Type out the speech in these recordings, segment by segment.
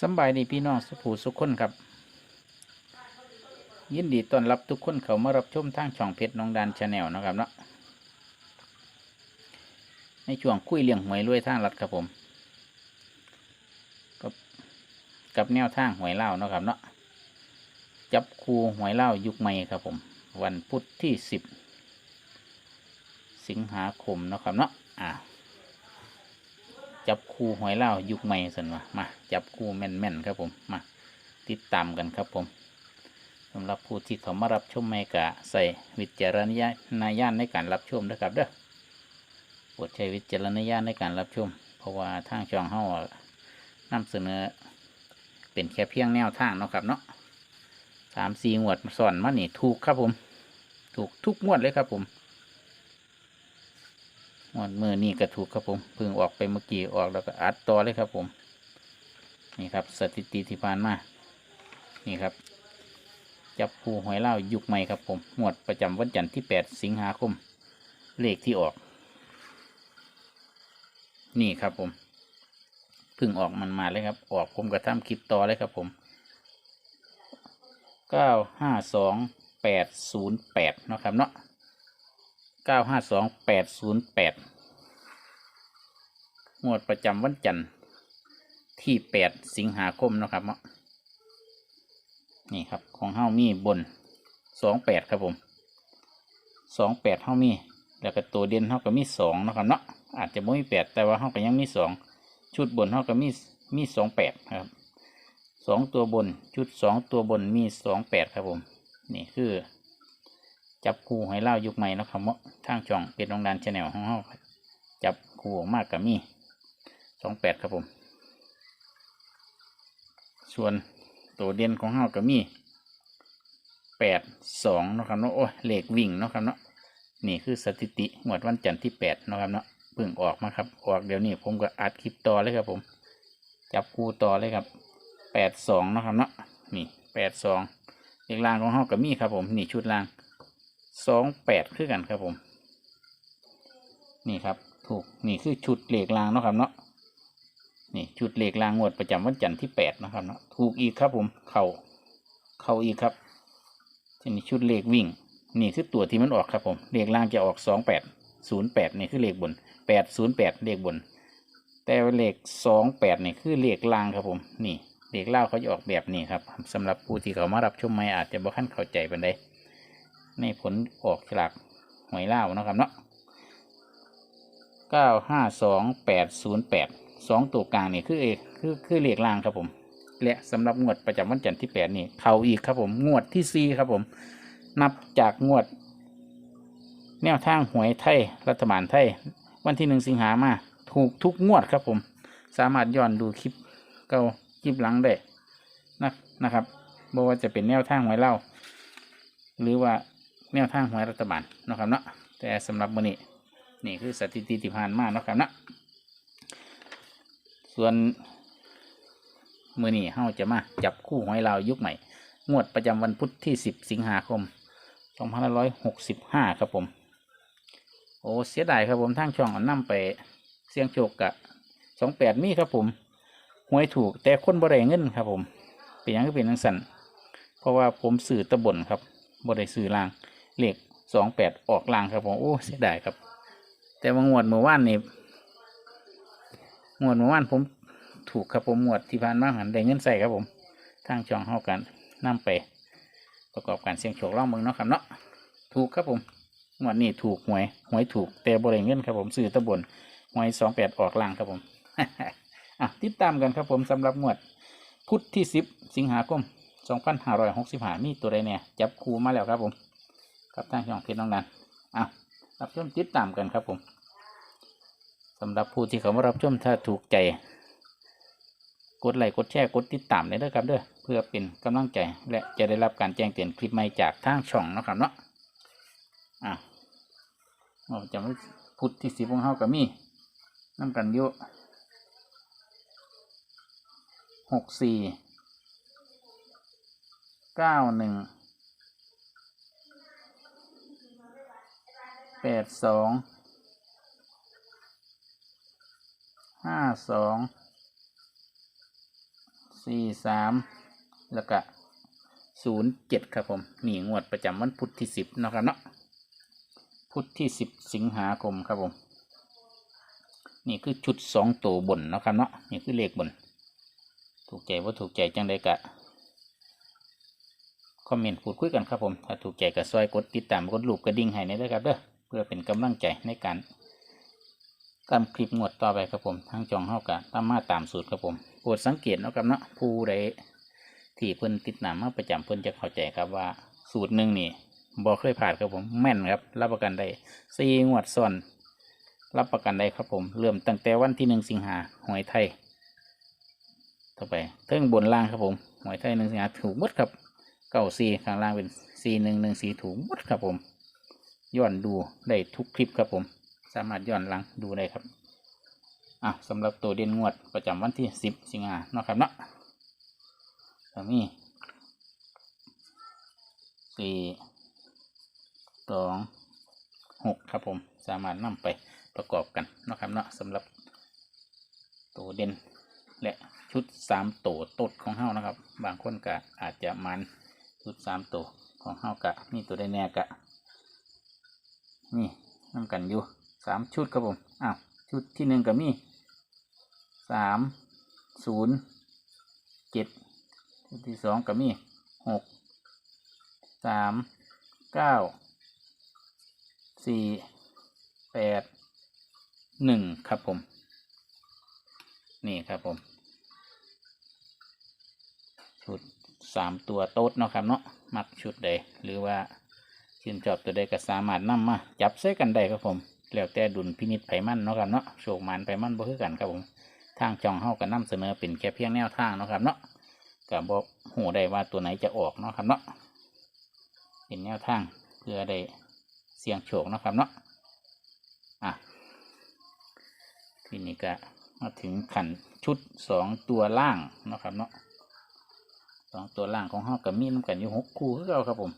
สบายดีพี่น้องสุภูสุขคนครับ ยินดีต้อนรับทุกคนเขามารับชมทางช่องเพชรน้องดานชาแนลนะครับเนาะในช่วงคุยเรื่องหวยรวยทางรัฐครับผม กับกับแนวทางหวยเล่านะครับเนาะจับคูหวยเล่ายุคใหม่ครับผม วันพุธที่สิบสิงหาคมนะครับเนาะอ่า จับคู่หอยเล่ายุคใหม่สันวะมาจับคู่แม่นๆครับผมมาติดตามกันครับผมสำหรับผู้ที่เขามารับชมไม่กะใส่วิจารณญาณในการรับชมนะครับเด้อโปรดใช้วิจารณญาณในการรับชม เพราะว่าทางช่องเฮาอะนำเสนอ เป็นแค่เพียงแนวทางเนาะครับเนาะสามสี่งวดสอนมานี่ถูกครับผม ถูกทุกงวดเลยครับผม งวดมือนี่ก็ถูกครับผมพิ่งออกไปเมื่อกี้ออกแล้วก็อัดต่อเลยครับผม นี่ครับสถิติที่ผ่านมา นี่ครับ จับผู้หวยเล่ายุคใหม่ครับผมงวดประจำวันจันทร์ที่ 8 สิงหาคม เลขที่ออก นี่ครับผมพิ่งออกมันมาเลยครับ ออกผมก็ทำคลิปต่อเลยครับผมเก้าห้าสองแปดศูนย์แปดนะครับเนาะ เก้าห้าสองแปดศูนย์แปดงวดประจำวันจันทร์ที่แปดสิงหาคมนะครับเนาะนี่ครับของเฮ้ามีบนสองแปดครับผมสองแปดเฮ้ามีแล้วก็ตัวเด่นเฮ้าก็มีสองนะครับเนาะอาจจะไม่มีแปดแต่ว่าเฮ้าก็ยังมีสองชุดบนเฮ้าก็มีมีสองแปดครับสองตัวบนชุดสองตัวบนมีสองแปดครับผมนี่คือ จับคู่ให้เล่ายุคใหม่นะครับเนาะทางช่องเป็นโรงดานชาแนลของเฮาจับคู่ออกมากกับมีสองแปดครับผม ส่วนตัวเด่นของเฮากับมีแปดสองนะครับเนาะโอ้เลขวิ่งนะครับเนาะนี่คือสถิติงวดวันจันทร์ที่แปดนะครับเนาะเพิ่งออกมาครับออกเดี๋ยวนี้ผมก็อัดคลิปต่อเลยครับผม จับคู่ต่อเลยครับแปดสองนะครับเนาะนี่แปดสองเลขล่างของเฮากับมีครับผมนี่ชุดล่าง สองแปดคือกันครับผม นี่ครับถูกนี่คือชุดเหล็กรางเนาะครับเนาะนี่ชุดเหล็กรางงวดประจำวันจันทร์ที่แปดนะครับเนาะถูกอีกครับผมเข่าเข่าอีกครับทีนี้ชุดเหล็กวิ่ง นี่คือตัวที่มันออกครับผมเหล็กรางจะออกสองแปดศูนย์แปดนี่คือเหล็กบนแปดศูนย์แปดเหล็กบน แต่เหล็กสองแปดนี่คือเหล็กรางครับผมนี่เหล็กเล่าเขาจะออกแบบนี้ครับสำหรับผู้ที่เขามารับชมไม่อาจจะบ่ขั้นเข้าใจปันใด ในผลออกฉลากหวยเล่านะครับเนาะเก้าห้าสองแปดศูนย์แปดสองตัวกลางนี่คือเอกคือคือเลขล่างครับผม และสำหรับงวดประจำวันจันทร์ที่แปดนี่เขาอีกครับผมงวดที่สี่ครับผม นับจากงวด แนวทางหวยไทยรัฐบาลไทย วันที่หนึ่งสิงหามา ถูกทุกงวดครับผม สามารถย้อนดูคลิปเก่าคลิปหลังได้นะนะครับบ่ว่าจะเป็นแนวทางหวยเล่าหรือว่า แนวทางหวยรัฐบาลนะครับเนาะแต่สำหรับมื้อนี้นี่คือสถิติที่ผ่านมาเนาะครับเนาะส่วนมื้อนี้เฮาจะมาจับคู่หวยลาวยุคใหม่ งวดประจำวันพุธที่ 10 สิงหาคม2565 ครับผม โอ้ เสียดายครับผมทางช่องเอานำไปเสี่ยงโชคกะ28 มีครับผมหวยถูกแต่คนบ่ได้เงินครับผม เป็นยังก็เป็นจังซั่นเพราะว่าผมสื่อตะบนครับบ่ได้ซื้อล่าง เลขสองแปดออกล่างครับผมโอ้เสียดายครับ แต่ว่างวดเมื่อวานนี่งวดเมื่อวานผมถูกครับผมงวดที่ผ่านมาหันได้เงินใส่ครับผมทางช่องเฮากันนำไป ประกอบการเสี่ยงโชคล่องเมืองเนาะครับเนาะถูกครับผมงวดนี้ถูกหวยหวยถูกแต่บ่ได้เงินครับผมซื้อตะบนหวยสองแปดออกล่างครับผมอะติดตามกันครับผมสำหรับงวดพุธที่สิบสิงหาคม2565มีตัวใดเนี่ยจับคูมาแล้วครับผม กับทางช่องเพจน้องนันอะรับชมติดตามกันครับผมสำหรับผู้ที่เขามารับชมถ้าถูกใจ กดไลค์กดแชร์กดติดตามเลยเด้อครับเด้อเพื่อเป็นกำลังใจและจะได้รับการแจ้งเตือนคลิปใหม่จากทางช่องนะครับเนาะอะเราจะไม่พุธที่สิบของเฮากับมีน้ำกันเยอะหกสี่เก้าหนึ่ง ปดสองห้าสองสี่สามแล้วก็ศูนย์เจ็ดครับผมนี่งวดประจำวันพุธที่สิบนะครับเนาะพุธที่สิบสิงหาคมครับผมนี่คือชุดสองตัวบนนะครับเนาะนี่คือเลขบน ถูกใจว่าถูกใจจังไดกะคอมเมนต์พูดคุยกันครับผม ถ้าถูกใจก็ซอยกดติดตามกดลูกกระดิ่งให้ในเด้อครับเด้อ เพื่อเป็นกำลังใจในการตามคลิปงวดต่อไปครับผมทางจองเฮากะตามมาตามสูตรครับผมโปรดสังเกตเนาะครับเนาะผู้ใดที่เพิ่นติดตามมาประจำเพิ่นจะเข้าใจครับว่าสูตรหนึ่งนี่บ่เคยผ่านครับผมแม่นครับ รับประกันได้สี่งวดซ้อน รับประกันได้ครับผมเริ่มตั้งแต่วันที่หนึ่งสิงหาหวยไทยต่อไปเทิงบนล่างครับผมหวยไทยหนึ่งสิงหาถูกมดครับเก้าซีข้างล่างเป็นซีหนึ่งหนึ่งสีถูกมดครับผม ย้อนดูได้ทุกคลิปครับผม สามารถย้อนหลังดูได้ครับอะสำหรับตัวเด่นงวดประจำวันที่สิบสิงหาเนาะครับเนาะตรงนี้สี่สองหกครับผมสามารถนำไปประกอบกันเนาะครับเนาะสำหรับตัวเด่นและชุดสามตัวตดของเฮานะครับ บางคนก็อาจจะมันชุดสามตัวของเฮากะนี่ตัวได้แน่กะ นี่นำกันอยู่สามชุดครับผมอ้าวชุดที่หนึ่งก็มีสามศูนย์เจ็ดชุดที่สองก็มีหกสามเก้าสี่แปดหนึ่งครับผม นี่ครับผมชุดสามตัวโต๊ดเนาะครับเนาะมักชุดใดหรือว่า ชื่นชอบตัวใดก็สามารถนำมาจับใส่กันได้ครับผมแล้วแต่ดุลพินิจไผมันเนาะครับเนาะโชคมันไผมันบ่คือกันครับผมทางจองเฮาก็นำเสนอเป็นแค่เพียงแนวทางเนาะครับเนาะก็บอกหูได้ว่าตัวไหนจะออกเนาะครับเนาะเป็นแนวทางเพื่อได้เสี่ยงโชคเนาะครับเนาะอะทีนี้ก็มาถึงขันชุดสองตัวล่างเนาะครับเนาะสองตัวล่างของเฮากับมีน้ำกันอยู่หกคู่คือเราครับผม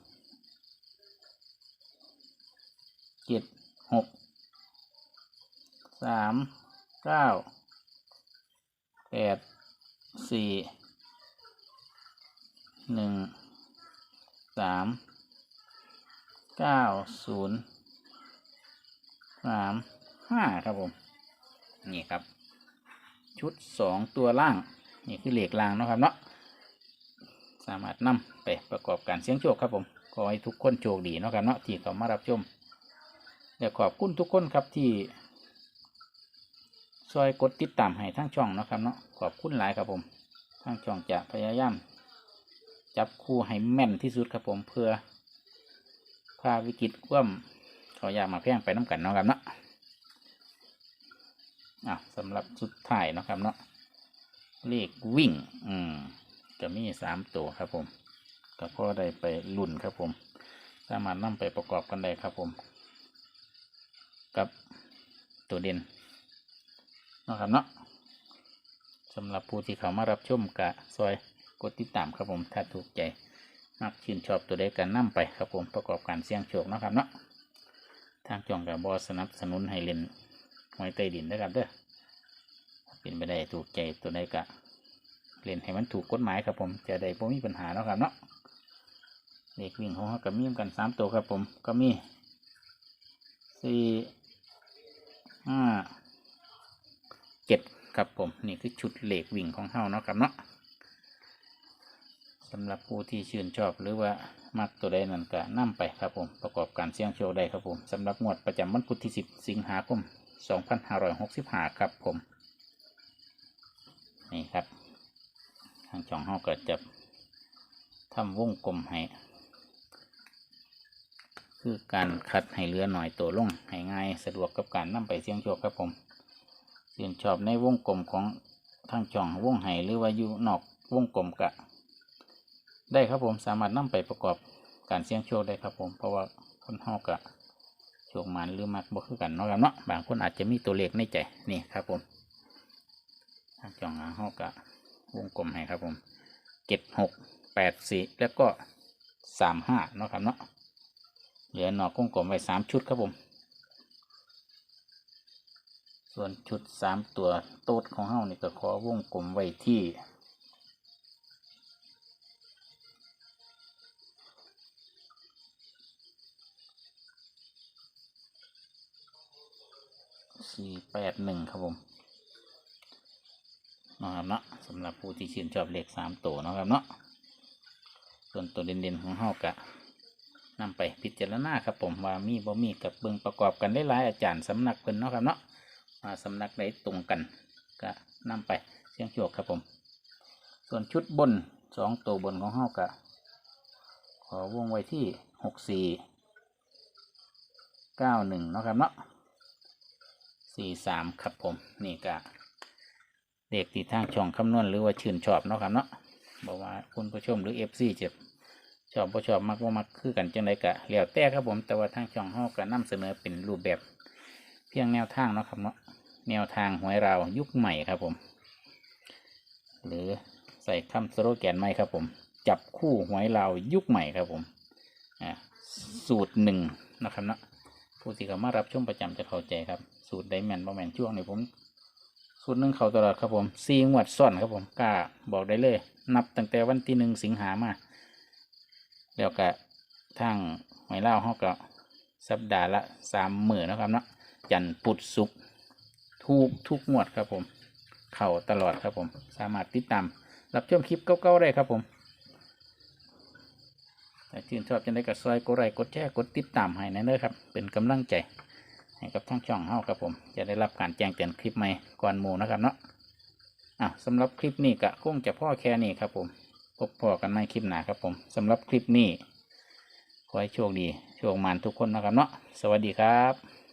เจ็ดหกสามเก้าแปดสี่หนึ่งสามเก้าศูนย์สามห้าครับผม นี่ครับ ชุดสองตัวล่าง นี่คือเหล็กล่างนะครับเนาะสามารถนำไปประกอบการเสียงโชคครับผมขอให้ทุกคนโชคดีนะครับเนาะที่เขามารับชม และขอบคุณทุกคนครับที่ช่วยกดติดตามให้ทั้งช่องนะครับเนาะขอบคุณหลายครับผมทั้งช่องจะพยายามจับคู่ให้แม่นที่สุดครับผมเพื่อพาวิกฤตคว่ำขอยากมาแพงไปน้ำกันเนาะครับเนาะอะสำหรับสุดท้ายเนาะครับเนาะเลขวิ่ง อืมจะมีสามตัวครับผมก็พอได้ไปลุ่นครับผม สามารถนำไปประกอบกันได้ครับผม กับตัวเด่นนะครับเนาะสำหรับผู้ที่เขามารับชมกะซอยกดติดตามครับผมถ้าถูกใจมักชื่นชอบตัวใดกันนำไปครับผมประกอบการเสี่ยงโชคนะครับเนาะทางจองกับบอสนับสนุนให้เล่นหอยใต้ดินนะครับเด้อเป็นไปได้ถูกใจตัวใดกะเล่นให้มันถูกกฎหมายครับผมจะได้บ่มีปัญหานะครับเนาะเด็กวิ่งของเขากับมีมกันสามตัวครับผมก็มีสี่ ห้าเจ็ดครับผม นี่คือชุดเหล็กวิ่งของเขาเนาะครับเนาะสำหรับผู้ที่ชื่นชอบหรือว่ามักตัวใดนั่นก็นำไปครับผม ประกอบการเสี่ยงโชคได้ครับผมสำหรับงวดประจำวันพุธที่ 10 สิงหาคม 2565 ครับผม นี่ครับ ทางช่องเฮาก็จะทำวงกลมให้ คือการคัดให้เหลือหน่อยตัวลงให้ง่าย สะดวกกับการนำไปเสี่ยงโชคครับผมเสี่ยงชอบในวงกลมของทางช่องวงไห้หรือว่าอยู่นอกวงกลมกะ ได้ครับผมสามารถนำไปประกอบการเสี่ยงโชคได้ครับผมเพราะว่าคนเฮากะโชคมันหรือมักบ่คือกันเนาะครับเนาะบางคนอาจจะมีตัวเลขในใจนี่ครับผมทางจ่องหางเฮากะวงกลมให้ครับผมเจ็ดหกแปดสี่แล้วก็สามห้าเนาะครับเนาะ เหลือหนอกกุ้งกลมไว้สามชุดครับผม ส่วนชุดสามตัวโต๊ดของเฮ้านี่ก็ขอวงกลมไว้ที่สี่แปดหนึ่งครับผมนะครับเนาะสำหรับผู้ที่ชื่นชอบเลขสามตัวนะครับเนาะส่วนตัวเด่นๆของเฮากะ นำไปพิจารณาครับผมว่ามีบ่มีกับเบิ่งประกอบกันได้หลายอาจารย์สำนักเพิ่นเนาะครับเนาะมาสำนักไหนตรงกันก็นำไปเสียงโชคครับผม ส่วนชุดบนสองตัวบนของเฮากะขอวงไว้ที่หกสี่เก้าหนึ่งเนาะครับเนาะสี่สามครับผมนี่กะเด็กที่ทางช่องคำนวณหรือว่าชื่นชอบเนาะครับเนาะบอกว่าคุณผู้ชมหรือเอฟซีจะช อบบ่ชอบมักว่มักคือกันจังไดกะแล้วแต่ครับผมแต่ว่าทางช่องเฮาก็นำเสนอเป็นรูปแบบ เพียงแนวทางเนาะครับเนาะแนวทางหวยเรายุคใหม่ครับผม หรือใส่คำสโลแกนใหม่ครับผม จับคู่หวยเรายุคใหม่ครับผมอ่าสูตรหนึ่งนะครับเนาะผู้ที่เขามารับชมประจำจะเข้าใจครับ สูตรไดแมนบอแมนช่วงนี้ผมสูตรหนึ่งเขาตลอดครับผมซีงวดซ่อนครับผมกล้าบอกได้เลย นับตั้งแต่วันที่หนึ่งสิงหามา แล้วก็ทางหวยเล่าเขาก็สัปดาห์ละสามหมื่นนะครับเนาะจันปุดสุกทุกทุกงวดครับผม เข่าตลอดครับผม สามารถติดตามรับชมคลิปเก่าๆได้ครับผมแต่ชื่นชอบจังได้กับซอยกดไลค์กดแชร์กดติดตามให้นะเด้อครับ เป็นกำลังใจให้กับทั้งช่องเฮาครับผม จะได้รับการแจ้งเตือนคลิปใหม่ก่อนหมู่นะครับเนาะอะสำหรับคลิปนี้ก็คงจะพ่อแค่นี้ครับผม พบพอกันใหม่คลิปหน้าครับผมสำหรับคลิปนี้ ขอให้โชคดี โชคมันทุกคนนะครับเนาะสวัสดีครับ